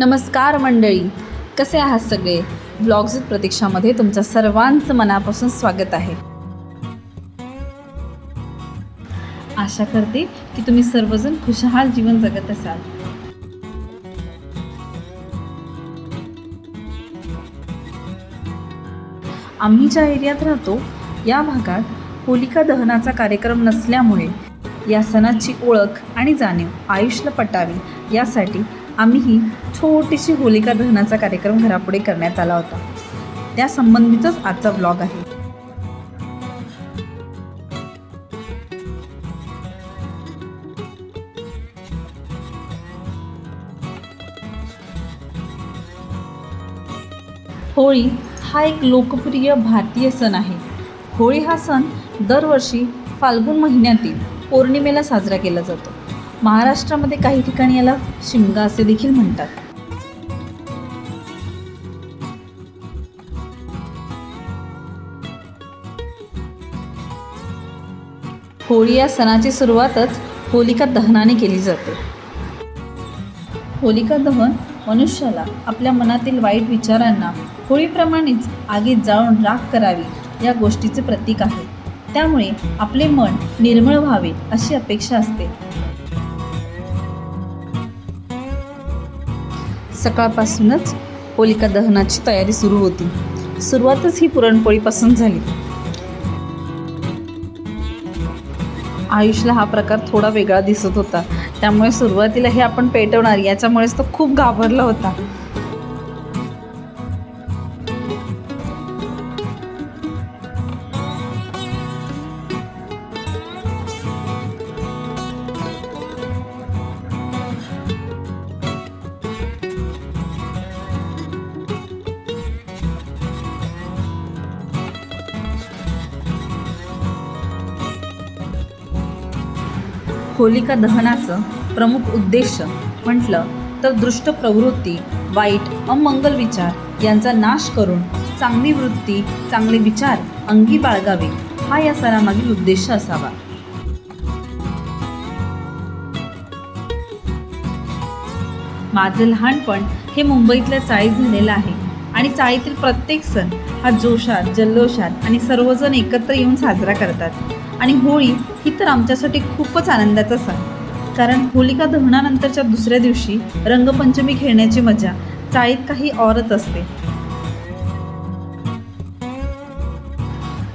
नमस्कार मंडळी. कसे आहात सगळे? ब्लॉग्स प्रतीक्षामध्ये तुमचं सर्वांचं मनापासून स्वागत आहे. आशा करते की तुम्ही सर्वजण खुशहाल जीवन जगत असाल. आम्ही ज्या एरियात राहतो या भागात होलिका दहनाचा कार्यक्रम नसल्यामुळे या सणाची ओळख आणि जाणीव आयुष्य पटावी यासाठी आम्हीही छोटीशी होलिका दहनाचा कार्यक्रम घरापुढे करण्यात आला होता. त्या संबंधीचाच आजचा ब्लॉग आहे. होळी हा एक लोकप्रिय भारतीय सण आहे. होळी हा सण दरवर्षी फाल्गुन महिन्यातील पौर्णिमेला साजरा केला जातो. महाराष्ट्रामध्ये काही ठिकाणी याला शिमगा असे देखील म्हणतात. होळी या सणाची सुरुवातच होलिका दहनाने केली जाते. होलिका दहन मनुष्याला आपल्या मनातील वाईट विचारांना होळीप्रमाणेच आगीत जाळून राख करावी या गोष्टीचे प्रतीक आहे. त्यामुळे आपले मन निर्मळ व्हावे अशी अपेक्षा असते. सकाळपासूनच होलिका दहनाची तयारी सुरू होती. सुरुवातच ही पुरणपोळीपासून झाली. आयुषला हा प्रकार थोडा वेगळा दिसत होता. त्यामुळे सुरुवातीला हे आपण पेटवणार याच्यामुळेच तो खूप घाबरला होता. होलिका दहनाचं प्रमुख उद्देश म्हटलं तर दृष्ट प्रवृत्ती वाईट अमंगल विचार यांचा नाश करून चांगली वृत्ती चांगले विचार अंगी बाळगावे हा या सणामागील उद्देश असावा. माझं लहानपण हे मुंबईतल्या चाळीत झालेलं आहे आणि चाळीतील प्रत्येक सण हा जोशात जल्लोषात आणि सर्वजण एकत्र येऊन साजरा करतात. आणि होळी ही तर आमच्यासाठी खूपच आनंदाचा सण. कारण होलिका दहनानंतरच्या दुसऱ्या दिवशी रंगपंचमी खेळण्याची मजा चाळीत काही औरच असते.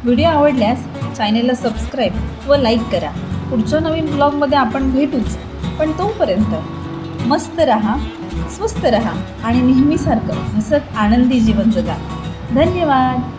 व्हिडिओ आवडल्यास चॅनेलला सबस्क्राईब व लाईक करा. पुढच्या नवीन ब्लॉगमध्ये आपण भेटूच. पण तोपर्यंत मस्त रहा स्वस्त रहा आणि नेहमीसारखं हसत आनंदी जीवन जगा. धन्यवाद!